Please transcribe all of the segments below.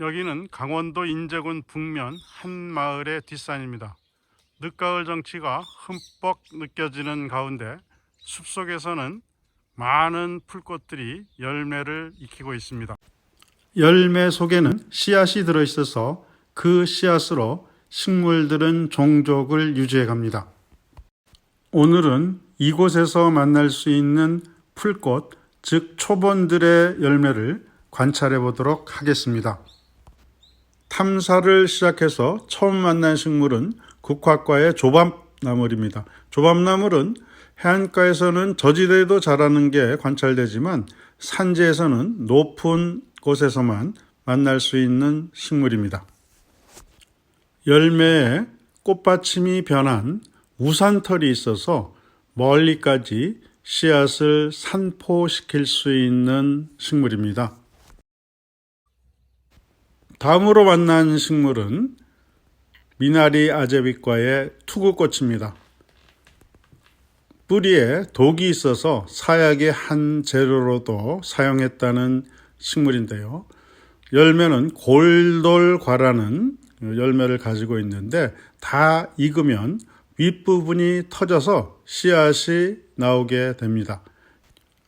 여기는 강원도 인제군 북면 한 마을의 뒷산입니다. 늦가을 정취가 흠뻑 느껴지는 가운데 숲속에서는 많은 풀꽃들이 열매를 익히고 있습니다. 열매 속에는 씨앗이 들어있어서 그 씨앗으로 식물들은 종족을 유지해 갑니다. 오늘은 이곳에서 만날 수 있는 풀꽃, 즉 초본들의 열매를 관찰해 보도록 하겠습니다. 탐사를 시작해서 처음 만난 식물은 국화과의 조밥나물입니다. 조밥나물은 해안가에서는 저지대에도 자라는 게 관찰되지만 산지에서는 높은 곳에서만 만날 수 있는 식물입니다. 열매에 꽃받침이 변한 우산털이 있어서 멀리까지 씨앗을 산포시킬 수 있는 식물입니다. 다음으로 만난 식물은 미나리 아제비과의 투구꽃입니다. 뿌리에 독이 있어서 사약의 한 재료로도 사용했다는 식물인데요. 열매는 골돌과라는 열매를 가지고 있는데 다 익으면 윗부분이 터져서 씨앗이 나오게 됩니다.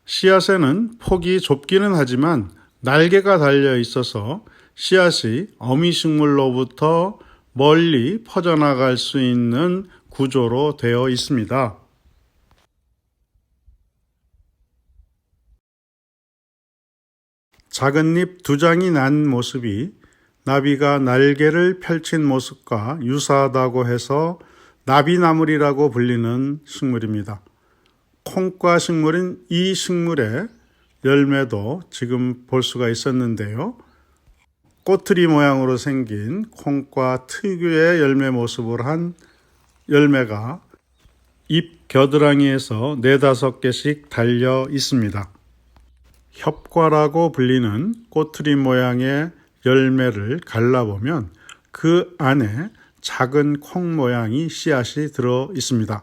씨앗에는 폭이 좁기는 하지만 날개가 달려 있어서 씨앗이 어미 식물로부터 멀리 퍼져나갈 수 있는 구조로 되어 있습니다. 작은 잎 두 장이 난 모습이 나비가 날개를 펼친 모습과 유사하다고 해서 나비나물이라고 불리는 식물입니다. 콩과 식물인 이 식물의 열매도 지금 볼 수가 있었는데요. 꼬투리 모양으로 생긴 콩과 특유의 열매 모습을 한 열매가 잎 겨드랑이에서 네다섯 개씩 달려 있습니다. 협과라고 불리는 꼬투리 모양의 열매를 갈라보면 그 안에 작은 콩 모양이 씨앗이 들어 있습니다.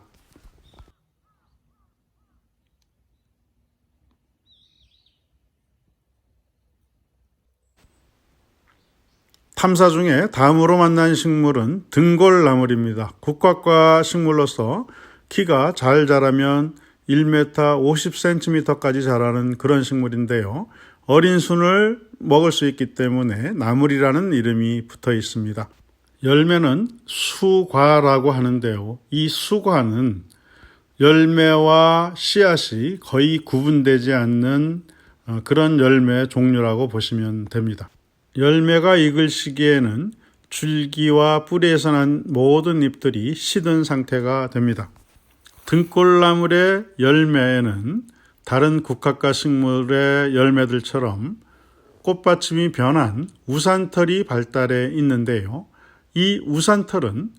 탐사 중에 다음으로 만난 식물은 등골나물입니다. 국화과 식물로서 키가 잘 자라면 1m 50cm까지 자라는 그런 식물인데요. 어린 순을 먹을 수 있기 때문에 나물이라는 이름이 붙어 있습니다. 열매는 수과라고 하는데요. 이 수과는 열매와 씨앗이 거의 구분되지 않는 어, 그런 열매 종류라고 보시면 됩니다. 열매가 익을 시기에는 줄기와 뿌리에서 난 모든 잎들이 시든 상태가 됩니다. 등골나물의 열매에는 다른 국화과 식물의 열매들처럼 꽃받침이 변한 우산털이 발달해 있는데요. 이 우산털은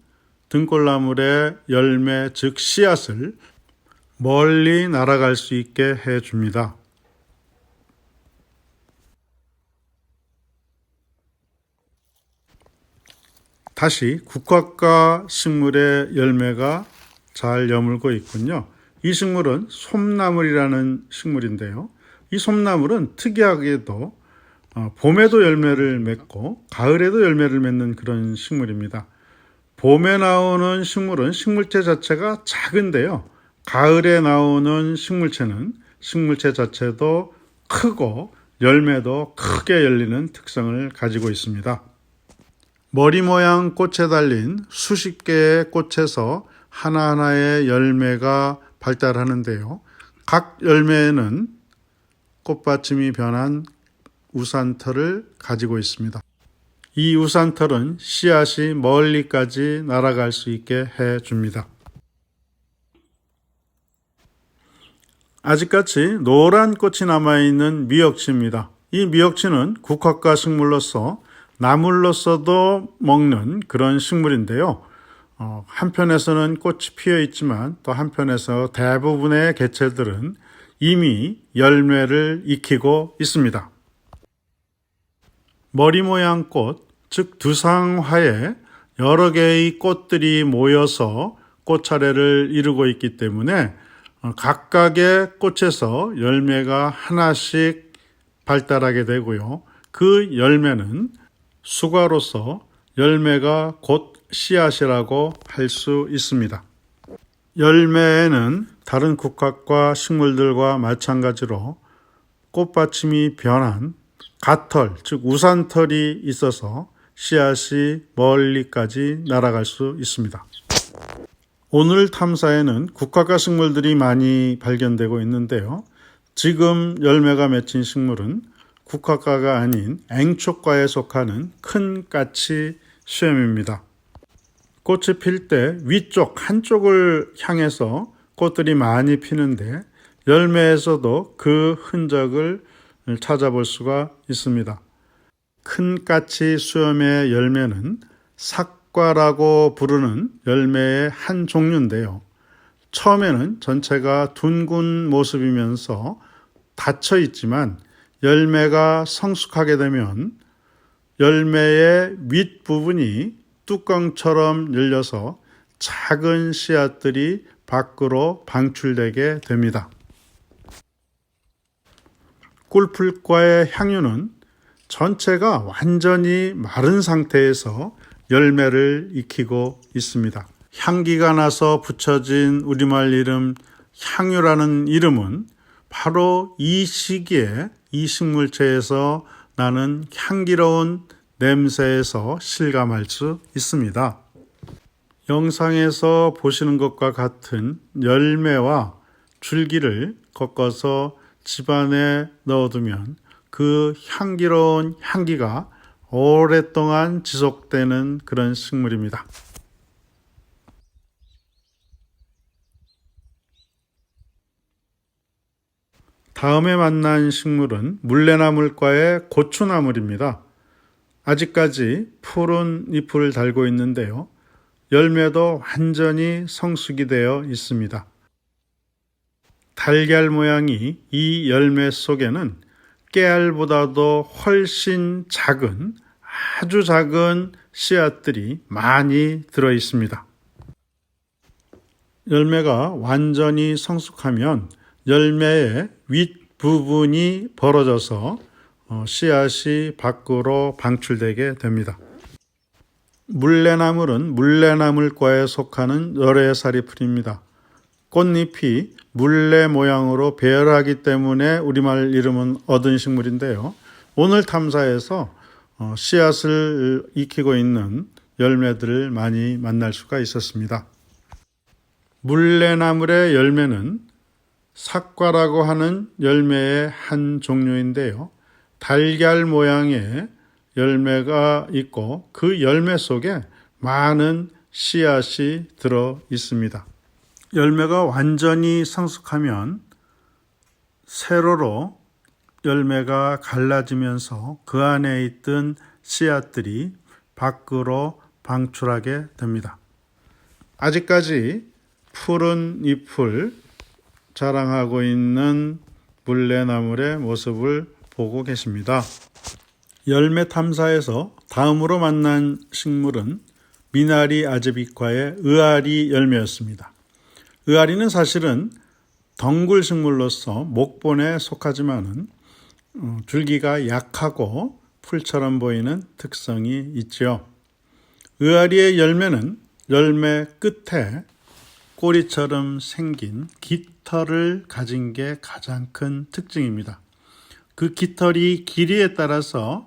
등골나물의 열매 즉 씨앗을 멀리 날아갈 수 있게 해 줍니다. 다시 국화과 식물의 열매가 잘 여물고 있군요. 이 식물은 솜나물이라는 식물인데요. 이 솜나물은 특이하게도 어, 봄에도 열매를 맺고 가을에도 열매를 맺는 그런 식물입니다. 봄에 나오는 식물은 식물체 자체가 작은데요. 가을에 나오는 식물체는 식물체 자체도 크고 열매도 크게 열리는 특성을 가지고 있습니다. 머리 모양 꽃에 달린 수십 개의 꽃에서 하나하나의 열매가 발달하는데요. 각 열매에는 꽃받침이 변한 우산털을 가지고 있습니다. 이 우산털은 씨앗이 멀리까지 날아갈 수 있게 해 줍니다. 아직까지 노란 꽃이 남아있는 미역치입니다. 이 미역치는 국화과 식물로서 나물로서도 먹는 그런 식물인데요. 어, 한편에서는 꽃이 피어 있지만 또 한편에서 대부분의 개체들은 이미 열매를 익히고 있습니다. 머리 모양 꽃, 즉 두상화에 여러 개의 꽃들이 모여서 꽃차례를 이루고 있기 때문에 어, 각각의 꽃에서 열매가 하나씩 발달하게 되고요. 그 열매는 수가로서 열매가 곧 씨앗이라고 할 수 있습니다. 열매에는 다른 국화과 식물들과 마찬가지로 꽃받침이 변한 가털, 즉 우산털이 있어서 씨앗이 멀리까지 날아갈 수 있습니다. 오늘 탐사에는 국화과 식물들이 많이 발견되고 있는데요. 지금 열매가 맺힌 식물은 국화과가 아닌 앵초과에 속하는 큰 까치 수염입니다. 꽃이 필 때 위쪽 한쪽을 향해서 꽃들이 많이 피는데 열매에서도 그 흔적을 찾아볼 수가 있습니다. 큰 까치 수염의 열매는 삭과라고 부르는 열매의 한 종류인데요. 처음에는 전체가 둥근 모습이면서 닫혀 있지만 열매가 성숙하게 되면 열매의 윗부분이 뚜껑처럼 열려서 작은 씨앗들이 밖으로 방출되게 됩니다. 꿀풀과의 향유는 전체가 완전히 마른 상태에서 열매를 익히고 있습니다. 향기가 나서 붙여진 우리말 이름 향유라는 이름은 바로 이 시기에 이 식물체에서 나는 향기로운 냄새에서 실감할 수 있습니다. 영상에서 보시는 것과 같은 열매와 줄기를 꺾어서 집안에 넣어두면 그 향기로운 향기가 오랫동안 지속되는 그런 식물입니다. 다음에 만난 식물은 물레나물과의 고추나물입니다. 아직까지 푸른 잎을 달고 있는데요. 열매도 완전히 성숙이 되어 있습니다. 달걀 모양이 이 열매 속에는 깨알보다도 훨씬 작은 아주 작은 씨앗들이 많이 들어 있습니다. 열매가 완전히 성숙하면 열매의 윗부분이 벌어져서 어, 씨앗이 밖으로 방출되게 됩니다. 물레나물은 물레나물과에 속하는 열애살이 풀입니다. 꽃잎이 물레 모양으로 배열하기 때문에 우리말 이름은 얻은 식물인데요. 오늘 탐사에서 어, 씨앗을 익히고 있는 열매들을 많이 만날 수가 있었습니다. 물레나물의 열매는 삭과라고 하는 열매의 한 종류인데요. 달걀 모양의 열매가 있고 그 열매 속에 많은 씨앗이 들어 있습니다. 열매가 완전히 성숙하면 세로로 열매가 갈라지면서 그 안에 있던 씨앗들이 밖으로 방출하게 됩니다. 아직까지 푸른 잎을 자랑하고 있는 물레나물의 모습을 보고 계십니다. 열매 탐사에서 다음으로 만난 식물은 미나리 아즈비과의 의아리 열매였습니다. 의아리는 사실은 덩굴 식물로서 목본에 속하지만은 어, 줄기가 약하고 풀처럼 보이는 특성이 있죠. 의아리의 열매는 열매 끝에 꼬리처럼 생긴 깃털을 가진 게 가장 큰 특징입니다. 그 깃털이 길이에 따라서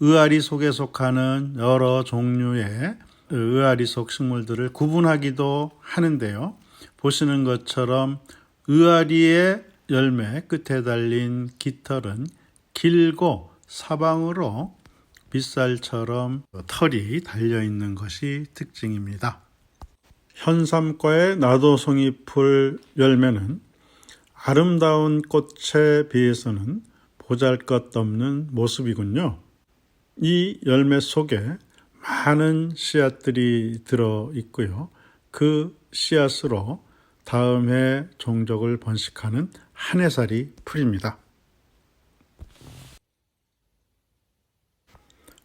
의아리 속에 속하는 여러 종류의 의아리 속 식물들을 구분하기도 하는데요. 보시는 것처럼 의아리의 열매 끝에 달린 깃털은 길고 사방으로 빗살처럼 털이 달려 있는 것이 특징입니다. 현삼과의 나도송이풀 열매는 아름다운 꽃에 비해서는 보잘 것 없는 모습이군요. 이 열매 속에 많은 씨앗들이 들어 있고요. 그 씨앗으로 다음 해 종족을 번식하는 한해살이 풀입니다.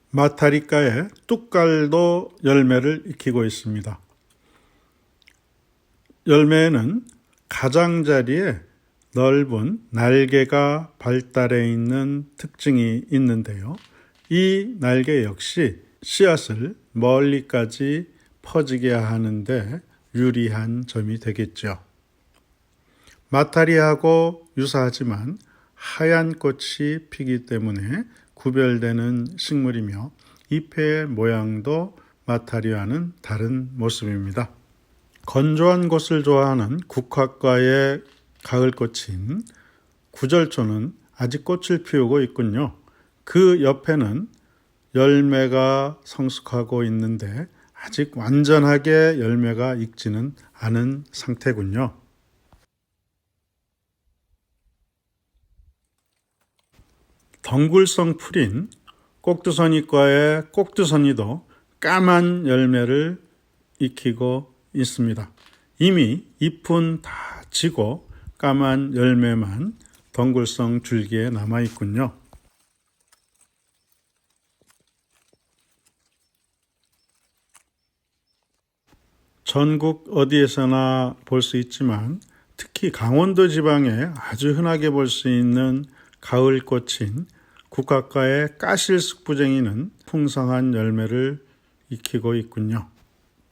마타리카의 뚝갈도 열매를 익히고 있습니다. 열매에는 가장자리에 넓은 날개가 발달해 있는 특징이 있는데요. 이 날개 역시 씨앗을 멀리까지 퍼지게 하는데 유리한 점이 되겠죠. 마타리하고 유사하지만 하얀 꽃이 피기 때문에 구별되는 식물이며 잎의 모양도 마타리와는 다른 모습입니다. 건조한 곳을 좋아하는 국화과의 가을 꽃인 구절초는 아직 꽃을 피우고 있군요. 그 옆에는 열매가 성숙하고 있는데 아직 완전하게 열매가 익지는 않은 상태군요. 덩굴성 풀인 꼭두선이과의 꼭두선이도 까만 열매를 익히고 있습니다. 이미 잎은 다 지고 까만 열매만 덩굴성 줄기에 남아 있군요. 전국 어디에서나 볼 수 있지만 특히 강원도 지방에 아주 흔하게 볼 수 있는 가을 꽃인 국화과의 까실숙부쟁이는 풍성한 열매를 익히고 있군요.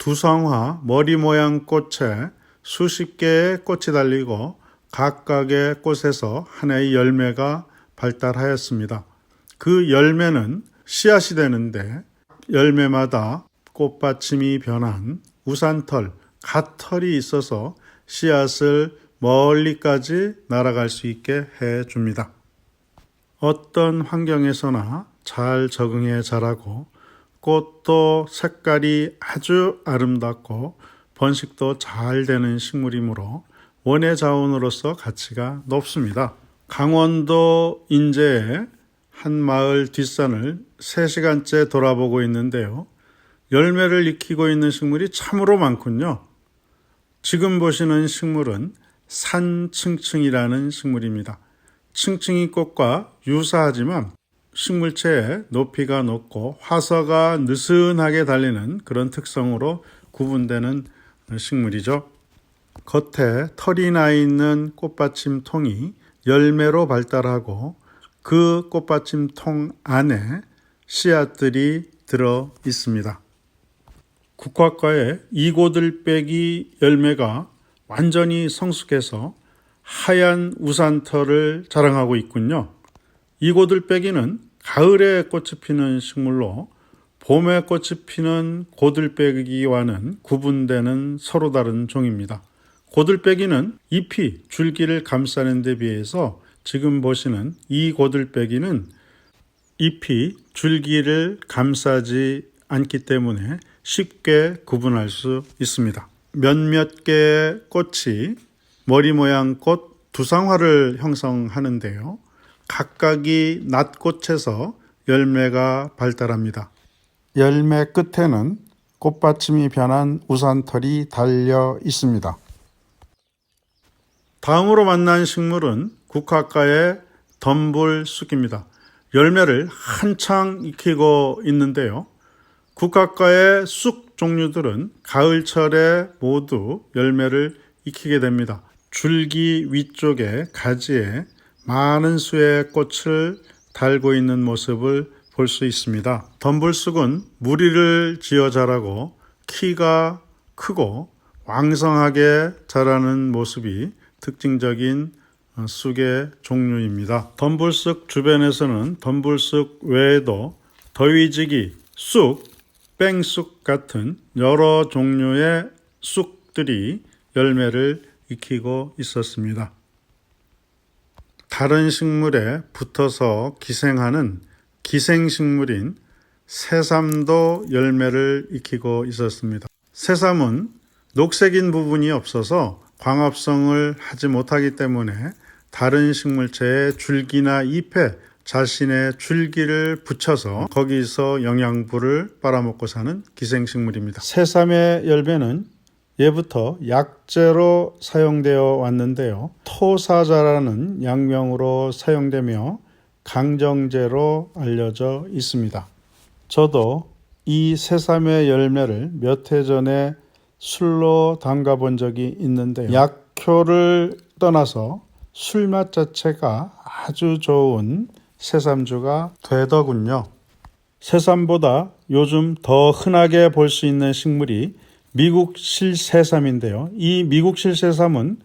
두성화 머리 모양 꽃에 수십 개의 꽃이 달리고 각각의 꽃에서 하나의 열매가 발달하였습니다. 그 열매는 씨앗이 되는데 열매마다 꽃받침이 변한 우산털, 갓털이 있어서 씨앗을 멀리까지 날아갈 수 있게 해 줍니다. 어떤 환경에서나 잘 적응해 자라고 꽃도 색깔이 아주 아름답고 번식도 잘 되는 식물이므로 원예 자원으로서 가치가 높습니다. 강원도 인제의 한 마을 뒷산을 3시간째 돌아보고 있는데요. 열매를 익히고 있는 식물이 참으로 많군요. 지금 보시는 식물은 산층층이라는 식물입니다. 층층이 꽃과 유사하지만 식물체의 높이가 높고 화서가 느슨하게 달리는 그런 특성으로 구분되는 식물이죠. 겉에 털이 나 있는 꽃받침 통이 열매로 발달하고 그 꽃받침 통 안에 씨앗들이 들어 있습니다. 국화과의 이고들빼기 열매가 완전히 성숙해서 하얀 우산털을 자랑하고 있군요. 이고들빼기는 가을에 꽃이 피는 식물로 봄에 꽃이 피는 고들빼기와는 구분되는 서로 다른 종입니다. 고들빼기는 잎이 줄기를 감싸는 데 비해서 지금 보시는 이 고들빼기는 잎이 줄기를 감싸지 않기 때문에 쉽게 구분할 수 있습니다. 몇몇 개의 꽃이 머리 모양 꽃 두상화를 형성하는데요. 각각이 낫꽃에서 열매가 발달합니다. 열매 끝에는 꽃받침이 변한 우산털이 달려 있습니다. 다음으로 만난 식물은 국화과의 덤불쑥입니다. 열매를 한창 익히고 있는데요. 국화과의 쑥 종류들은 가을철에 모두 열매를 익히게 됩니다. 줄기 위쪽에 가지에 많은 수의 꽃을 달고 있는 모습을 볼 수 있습니다. 덤불쑥은 무리를 지어 자라고 키가 크고 왕성하게 자라는 모습이 특징적인 쑥의 종류입니다. 덤불쑥 주변에서는 덤불쑥 외에도 더위지기, 쑥, 뺑쑥 같은 여러 종류의 쑥들이 열매를 익히고 있었습니다. 다른 식물에 붙어서 기생하는 기생식물인 새삼도 열매를 익히고 있었습니다. 새삼은 녹색인 부분이 없어서 광합성을 하지 못하기 때문에 다른 식물체의 줄기나 잎에 자신의 줄기를 붙여서 거기서 영양분을 빨아먹고 사는 기생식물입니다. 새삼의 열매는 예부터 약재로 사용되어 왔는데요. 토사자라는 약명으로 사용되며 강정제로 알려져 있습니다. 저도 이 새삼의 열매를 몇 해 전에 술로 담가 본 적이 있는데요. 약효를 떠나서 술맛 자체가 아주 좋은 새삼주가 되더군요. 새삼보다 요즘 더 흔하게 볼 수 있는 식물이 미국 실 새삼인데요. 이 미국 실 새삼은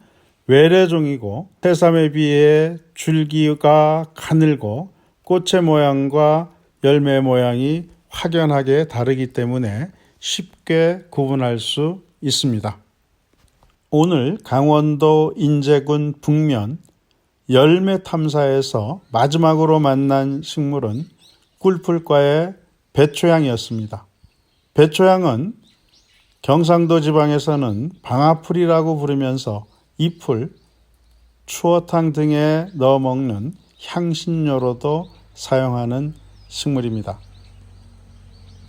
외래종이고 새삼에 비해 줄기가 가늘고 꽃의 모양과 열매 모양이 확연하게 다르기 때문에 쉽게 구분할 수 있습니다. 오늘 강원도 인제군 북면 열매 탐사에서 마지막으로 만난 식물은 꿀풀과의 배초향이었습니다. 배초향은 경상도 지방에서는 방아풀이라고 부르면서 이 풀, 추어탕 등에 넣어 먹는 향신료로도 사용하는 식물입니다.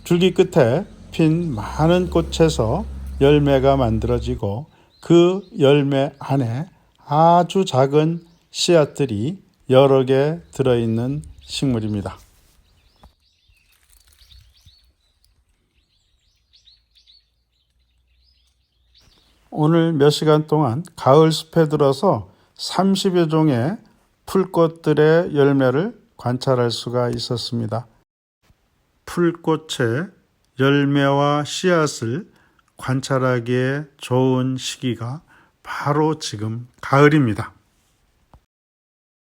줄기 끝에 핀 많은 꽃에서 열매가 만들어지고 그 열매 안에 아주 작은 씨앗들이 여러 개 들어있는 식물입니다. 오늘 몇 시간 동안 가을 숲에 들어서 30여 종의 풀꽃들의 열매를 관찰할 수가 있었습니다. 풀꽃의 열매와 씨앗을 관찰하기에 좋은 시기가 바로 지금 가을입니다.